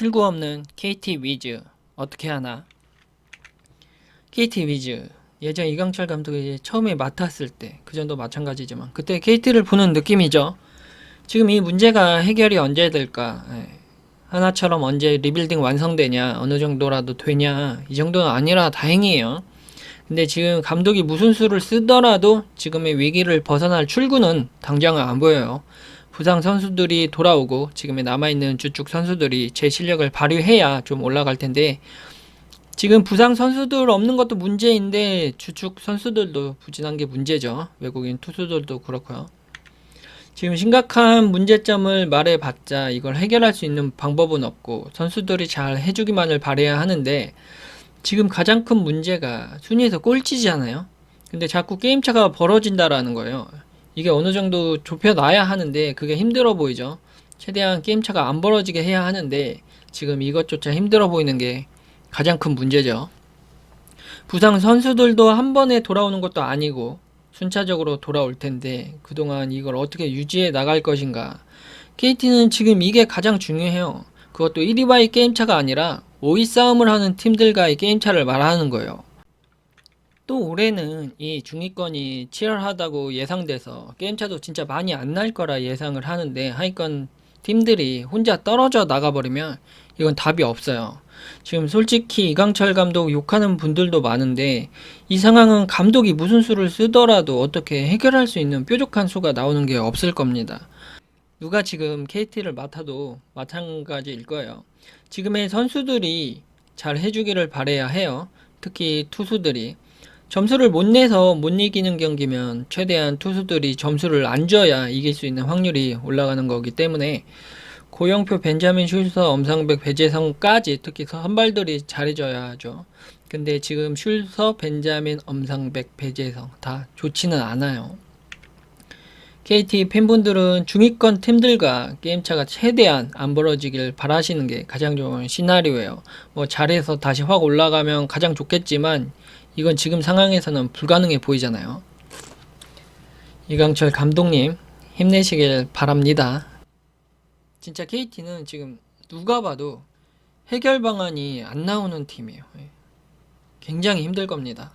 출구 없는 KT 위즈 어떻게 하나? KT 위즈 예전 이강철 감독이 처음에 맡았을 때그 정도 마찬가지지만 그때 KT를 보는 느낌이죠. 지금 이 문제가 해결이 언제 될까? 예. 하나처럼 언제 리빌딩 완성되냐 어느 정도라도 되냐 이 정도는 아니라 다행이에요. 근데 지금 감독이 무슨 수를 쓰더라도 지금의 위기를 벗어날 출구는 당장은 안 보여요. 부상 선수들이 돌아오고 지금의 남아있는 주축 선수들이 제 실력을 발휘해야 좀 올라갈 텐데 지금 부상 선수들 없는 것도 문제인데 주축 선수들도 부진한 게 문제죠. 외국인 투수들도 그렇고요. 지금 심각한 문제점을 말해봤자 이걸 해결할 수 있는 방법은 없고 선수들이 잘 해주기만을 바래야 하는데 지금 가장 큰 문제가 순위에서 꼴찌잖아요. 근데 자꾸 게임차가 벌어진다라는 거예요. 이게 어느 정도 좁혀놔야 하는데 그게 힘들어 보이죠. 최대한 게임차가 안 벌어지게 해야 하는데 지금 이것조차 힘들어 보이는 게 가장 큰 문제죠. 부상 선수들도 한 번에 돌아오는 것도 아니고 순차적으로 돌아올 텐데 그동안 이걸 어떻게 유지해 나갈 것인가. KT는 지금 이게 가장 중요해요. 그것도 1위와의 게임차가 아니라 5위 싸움을 하는 팀들과의 게임차를 말하는 거예요. 또 올해는 이 중위권이 치열하다고 예상돼서 게임차도 진짜 많이 안 날 거라 예상을 하는데 하위권 팀들이 혼자 떨어져 나가버리면 이건 답이 없어요. 지금 솔직히 이강철 감독 욕하는 분들도 많은데 이 상황은 감독이 무슨 수를 쓰더라도 어떻게 해결할 수 있는 뾰족한 수가 나오는 게 없을 겁니다. 누가 지금 KT를 맡아도 마찬가지일 거예요. 지금의 선수들이 잘 해주기를 바래야 해요. 특히 투수들이 점수를 못 내서 못 이기는 경기면 최대한 투수들이 점수를 안 줘야 이길 수 있는 확률이 올라가는 거기 때문에 고영표, 벤자민, 슐서, 엄상백, 배재성까지 특히 선발들이 잘해줘야죠. 근데 지금 슐서, 벤자민, 엄상백, 배재성 다 좋지는 않아요. KT 팬분들은 중위권 팀들과 게임차가 최대한 안 벌어지길 바라시는 게 가장 좋은 시나리오예요. 뭐 잘해서 다시 확 올라가면 가장 좋겠지만 이건 지금 상황에서는 불가능해 보이잖아요. 이강철 감독님 힘내시길 바랍니다. 진짜 KT는 지금 누가 봐도 해결 방안이 안 나오는 팀이에요. 예. 굉장히 힘들 겁니다.